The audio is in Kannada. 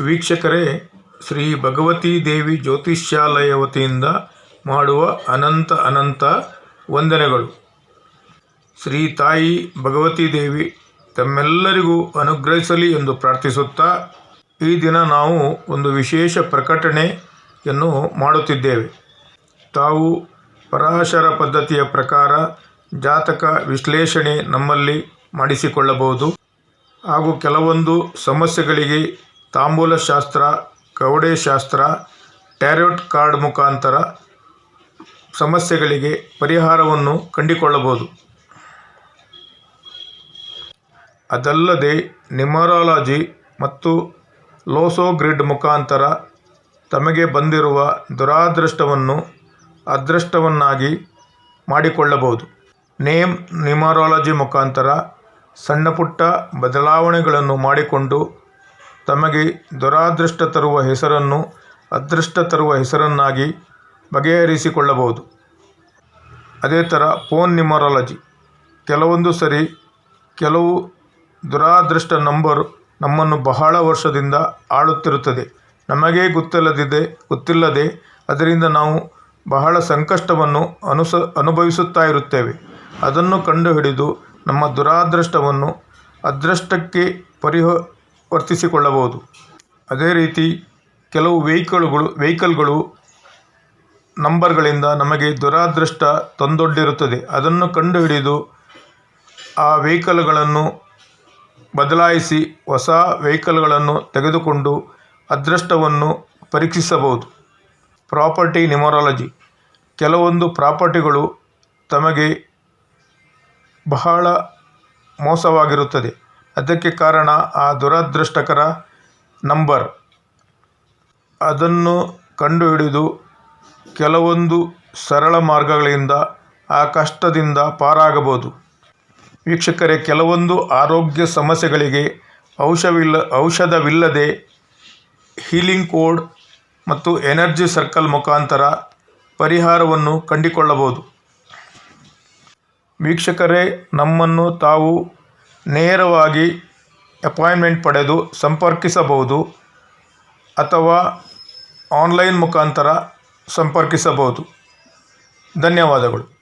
ವೀಕ್ಷಕರೇ, ಶ್ರೀ ಭಗವತಿ ದೇವಿ ಜ್ಯೋತಿಷ್ಯಾಲಯ ವತಿಯಿಂದ ಮಾಡುವ ಅನಂತ ಅನಂತ ವಂದನೆಗಳು. ಶ್ರೀ ತಾಯಿ ಭಗವತಿ ದೇವಿ ತಮ್ಮೆಲ್ಲರಿಗೂ ಅನುಗ್ರಹಿಸಲಿ ಎಂದು ಪ್ರಾರ್ಥಿಸುತ್ತಾ ಈ ದಿನ ನಾವು ಒಂದು ವಿಶೇಷ ಪ್ರಕಟಣೆಯನ್ನು ಮಾಡುತ್ತಿದ್ದೇವೆ. ತಾವು ಪರಾಶರ ಪದ್ಧತಿಯ ಪ್ರಕಾರ ಜಾತಕ ವಿಶ್ಲೇಷಣೆ ನಮ್ಮಲ್ಲಿ ಮಾಡಿಸಿಕೊಳ್ಳಬಹುದು. ಹಾಗೂ ಕೆಲವೊಂದು ಸಮಸ್ಯೆಗಳಿಗೆ ತಾಂಬೂಲ ಶಾಸ್ತ್ರ ಕವಡೆ ಶಾಸ್ತ್ರ ಟ್ಯಾರೋಟ್ ಕಾರ್ಡ್ ಮುಖಾಂತರ ಸಮಸ್ಯೆಗಳಿಗೆ ಪರಿಹಾರವನ್ನು ಕಂಡುಕೊಳ್ಳಬಹುದು. ಅದಲ್ಲದೆ ನಿಮರಾಲಜಿ ಮತ್ತು ಲೋಸೋ ಗ್ರಿಡ್ ಮುಖಾಂತರ ತಮಗೆ ಬಂದಿರುವ ದುರಾದೃಷ್ಟವನ್ನು ಅದೃಷ್ಟವನ್ನಾಗಿ ಮಾಡಿಕೊಳ್ಳಬಹುದು. ನೇಮ್ ನಿಮರಾಲಜಿ ಮುಖಾಂತರ ಸಣ್ಣ ಪುಟ್ಟ ಬದಲಾವಣೆಗಳನ್ನು ಮಾಡಿಕೊಂಡು ತಮಗೆ ದುರಾದೃಷ್ಟ ತರುವ ಹೆಸರನ್ನು, ಅದೃಷ್ಟ ತರುವ ಹೆಸರನ್ನಾಗಿ ಬಗೆಹರಿಸಿಕೊಳ್ಳಬಹುದು. ಅದೇ ಥರ ಫೋನ್ ನಿಮರಾಲಜಿ ಕೆಲವೊಂದು ಸರಿ ಕೆಲವು ದುರಾದೃಷ್ಟ ನಂಬರ್ ನಮ್ಮನ್ನು ಬಹಳ ವರ್ಷದಿಂದ ಆಳುತ್ತಿರುತ್ತದೆ. ನಮಗೇ ಗೊತ್ತಿಲ್ಲದಿದೆ, ಗೊತ್ತಿಲ್ಲದೆ ಅದರಿಂದ ನಾವು ಬಹಳ ಸಂಕಷ್ಟವನ್ನು ಅನುಸ, ಅನುಭವಿಸುತ್ತಾ ಇರುತ್ತೇವೆ. ಅದನ್ನು ಕಂಡುಹಿಡಿದು ನಮ್ಮ ದುರಾದೃಷ್ಟವನ್ನು ಅದೃಷ್ಟಕ್ಕೆ ಪರಿವರ್ತಿಸಿಕೊಳ್ಳಬಹುದು ಅದೇ ರೀತಿ ಕೆಲವು ವೆಹಿಕಲ್ಗಳು ವೆಹಿಕಲ್ಗಳು ನಂಬರ್ಗಳಿಂದ ನಮಗೆ ದುರಾದೃಷ್ಟ ತಂದೊಡ್ಡಿರುತ್ತದೆ. ಅದನ್ನು ಕಂಡುಹಿಡಿದು ಆ ವೆಹಿಕಲ್ಗಳನ್ನು ಬದಲಾಯಿಸಿ ಹೊಸ ವೆಹಿಕಲ್ಗಳನ್ನು ತೆಗೆದುಕೊಂಡು ಅದೃಷ್ಟವನ್ನು ಪರೀಕ್ಷಿಸಬಹುದು. ಪ್ರಾಪರ್ಟಿ ನ್ಯೂಮರಾಲಜಿ ಕೆಲವೊಂದು ಪ್ರಾಪರ್ಟಿಗಳು ತಮಗೆ ಬಹಳ ಮೋಸವಾಗಿರುತ್ತದೆ. ಅದಕ್ಕೆ ಕಾರಣ ಆ ದುರದೃಷ್ಟಕರ ನಂಬರ್. ಅದನ್ನು ಕಂಡುಹಿಡಿದು ಕೆಲವೊಂದು ಸರಳ ಮಾರ್ಗಗಳಿಂದ ಆ ಕಷ್ಟದಿಂದ ಪಾರಾಗಬಹುದು. ವೀಕ್ಷಕರೇ, ಕೆಲವೊಂದು ಆರೋಗ್ಯ ಸಮಸ್ಯೆಗಳಿಗೆ ಔಷವಿಲ್ಲ, ಔಷಧವಿಲ್ಲದೆ ಹೀಲಿಂಗ್ ಕೋಡ್ ಮತ್ತು ಎನರ್ಜಿ ಸರ್ಕಲ್ ಮುಖಾಂತರ ಪರಿಹಾರವನ್ನು ಕಂಡುಕೊಳ್ಳಬಹುದು. ವೀಕ್ಷಕರೇ, ನಮ್ಮನ್ನು ತಾವು ನೇರವಾಗಿ ಅಪಾಯಿಂಟ್ಮೆಂಟ್ ಪಡೆದು ಸಂಪರ್ಕಿಸಬಹುದು ಅಥವಾ ಆನ್ಲೈನ್ ಮುಖಾಂತರ ಸಂಪರ್ಕಿಸಬಹುದು. ಧನ್ಯವಾದಗಳು.